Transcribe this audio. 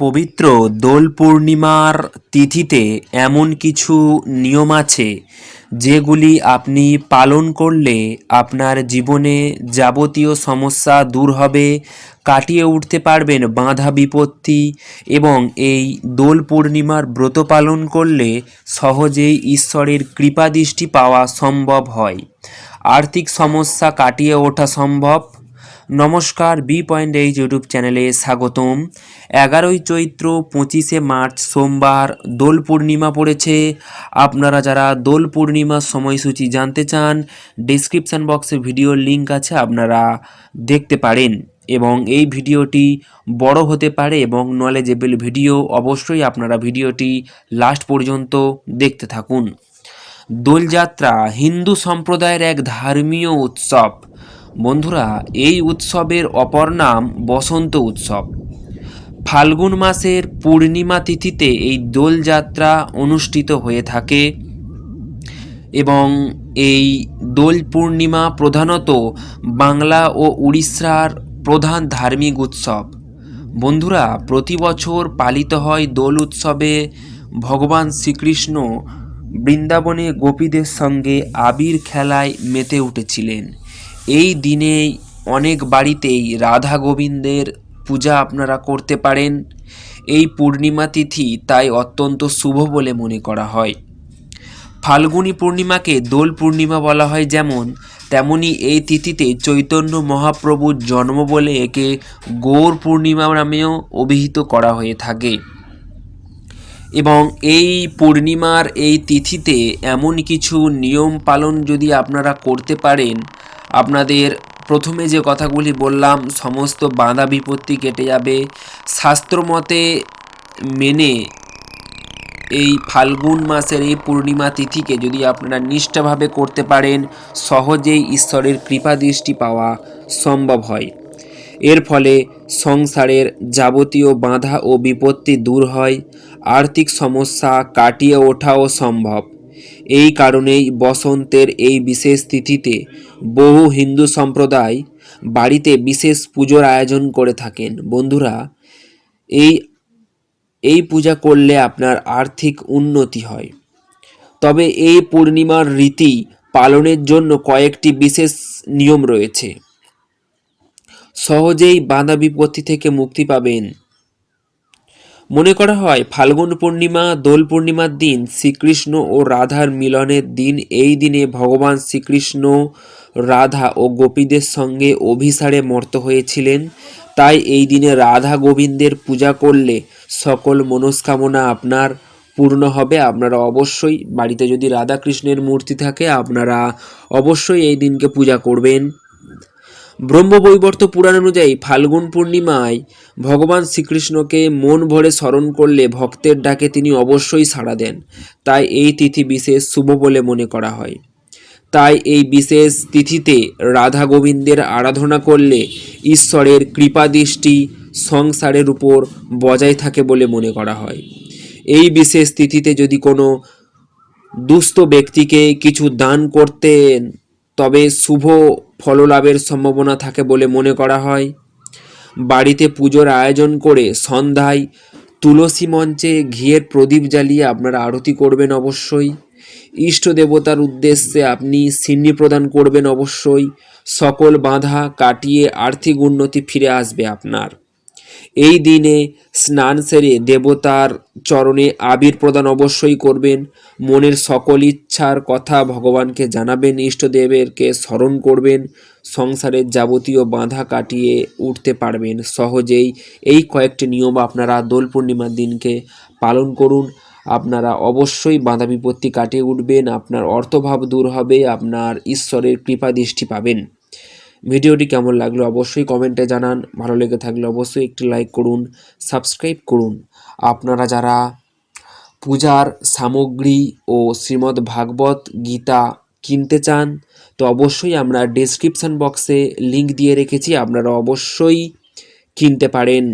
পবিত্র দোল পূর্ণিমার তিথিতে এমন কিছু নিয়ম আছে, যেগুলি আপনি পালন করলে আপনার জীবনে যাবতীয় সমস্যা দূর হবে, কাটিয়ে উঠতে পারবেন বাধা বিপত্তি এবং এই দোল পূর্ণিমার ব্রত পালন করলে সহজেই ঈশ্বরের কৃপাদৃষ্টি পাওয়া সম্ভব হয়। আর্থিক সমস্যা কাটিয়ে ওঠা সম্ভব। নমস্কার বি পয়েন্ট এইচ ইউটিউব চ্যানেলে স্বাগতম। এগারোই চৈত্র পঁচিশে মার্চ সোমবার, দোল পূর্ণিমা পড়েছে। আপনারা যারা দোল পূর্ণিমার সময়সূচি জানতে চান ডিসক্রিপশান বক্সে ভিডিওর লিঙ্ক আছে, আপনারা দেখতে পারেন। এবং এই ভিডিওটি বড় হতে পারে এবং নলেজেবল ভিডিও অবশ্যই আপনারা ভিডিওটি লাস্ট পর্যন্ত দেখতে থাকুন। দোলযাত্রা হিন্দু সম্প্রদায়ের এক ধর্মীয় উৎসব। বন্ধুরা, এই উৎসবের অপর নাম বসন্ত উৎসব। ফাল্গুন মাসের পূর্ণিমা তিথিতে এই দোলযাত্রা অনুষ্ঠিত হয়ে থাকে এবং এই দোল পূর্ণিমা প্রধানত বাংলা ও উড়িষ্যার প্রধান ধার্মিক উৎসব। বন্ধুরা, প্রতি বছর পালিত হয় দোল উৎসবে ভগবান শ্রীকৃষ্ণ বৃন্দাবনে গোপীদের সঙ্গে আবির খেলায় মেতে উঠেছিলেন। এই দিনেই অনেক বাড়িতেই রাধা গোবিন্দের পূজা আপনারা করতে পারেন। এই পূর্ণিমা তিথি তাই অত্যন্ত শুভ বলে মনে করা হয়। ফাল্গুনী পূর্ণিমাকে দোল পূর্ণিমা বলা হয় যেমন, তেমনি এই তিথিতে চৈতন্য মহাপ্রভুর জন্ম বলে একে গৌর পূর্ণিমা নামেও অভিহিত করা হয়ে থাকে। এবং এই পূর্ণিমার এই তিথিতে এমন কিছু নিয়ম পালন যদি আপনারা করতে পারেন আপনাদের প্রথমে যে কথাগুলি বললাম, সমস্ত বাধা বিপত্তি কেটে যাবে। শাস্ত্রমতে মেনে এই ফাল্গুন মাসের এই পূর্ণিমা তিথিকে যদি আপনারা নিষ্ঠাভাবে করতে পারেন, সহজেই ঈশ্বরের কৃপা দৃষ্টি পাওয়া সম্ভব হয়। এর ফলে সংসারের যাবতীয় বাধা ও বিপত্তি দূর হয়, আর্থিক সমস্যা কাটিয়ে ওঠাও সম্ভব। এই কারণেই বসন্তের এই বিশেষ তিথিতে বহু হিন্দু সম্প্রদায় বাড়িতে বিশেষ পুজোর আয়োজন করে থাকেন। বন্ধুরা, এই এই পূজা করলে আপনার আর্থিক উন্নতি হয়। তবে এই পূর্ণিমার রীতি পালনের জন্য কয়েকটি বিশেষ নিয়ম রয়েছে। সহজেই বাধা বিপত্তি থেকে মুক্তি পাবেন মনে করা হয়, ফাল্গুন পূর্ণিমা, দোল পূর্ণিমার দিন শ্রীকৃষ্ণ ও রাধার মিলনের দিন। এই দিনে ভগবান শ্রীকৃষ্ণ, রাধা ও গোপীদের সঙ্গে অভিসারে মর্ত হয়েছিলেন। তাই এই দিনে রাধা গোবিন্দের পূজা করলে সকল মনস্কামনা আপনার পূর্ণ হবে। আপনারা অবশ্যই বাড়িতে যদি রাধা কৃষ্ণের মূর্তি থাকে, আপনারা অবশ্যই এই দিনকে পূজা করবেন। ব্রহ্মবৈবর্ত পুরাণ অনুযায়ী ফাল্গুন পূর্ণিমায় ভগবান শ্রীকৃষ্ণকে মন ভরে স্মরণ করলে ভক্তের ডাকে তিনি অবশ্যই সাড়া দেন। তাই এই তিথি বিশেষ শুভ বলে মনে করা হয়। তাই এই বিশেষ তিথিতে রাধা গোবিন্দের আরাধনা করলে ঈশ্বরের কৃপাদৃষ্টি সংসারের উপর বজায় থাকে বলে মনে করা হয়। এই বিশেষ তিথিতে যদি কোনো দুস্থ ব্যক্তিকে কিছু দান করতেন তবে শুভ ফললাভের সম্ভাবনা থাকে বলে মনে করা হয়। বাড়িতে পুজোর আয়োজন করে সন্ধ্যায় তুলসী মঞ্চে ঘিয়ের প্রদীপ জ্বালিয়ে আপনারা আরতি করবেন অবশ্যই। ইষ্ট দেবতার উদ্দেশ্যে আপনি সিন্নি প্রদান করবেন অবশ্যই। সকল বাধা কাটিয়ে আর্থিক উন্নতি ফিরে আসবে আপনার। এই দিনে স্নান সেরে দেবতার চরণে আবির প্রদান অবশ্যই করবেন। মনের সকল ইচ্ছার কথা ভগবানকে জানাবেন, ইষ্টদেবেরকে স্মরণ করবেন, সংসারের যাবতীয় বাধা কাটিয়ে উঠতে পারবেন। সহজেই এই কয়েকটি নিয়ম আপনারা দোল পূর্ণিমার দিনকে পালন করুন। আপনারা অবশ্যই বাধা বিপত্তি কাটিয়ে উঠবেন, আপনার অর্থভাব দূর হবে, আপনার ঈশ্বরের কৃপা দৃষ্টি পাবেন। ভিডিওটি কেমন লাগল অবশ্যই কমেন্টে জানান। ভালো লেগে থাকলে অবশ্যই একটি লাইক করুন সাবস্ক্রাইব করুন। আপনারা যারা পূজার সামগ্রী ও শ্রীমদ্ ভাগবত গীতা কিনতে চান, তো অবশ্যই আমরা ডেসক্রিপশন বক্সে লিংক দিয়ে রেখেছি, আপনারা অবশ্যই কিনতে পারেন।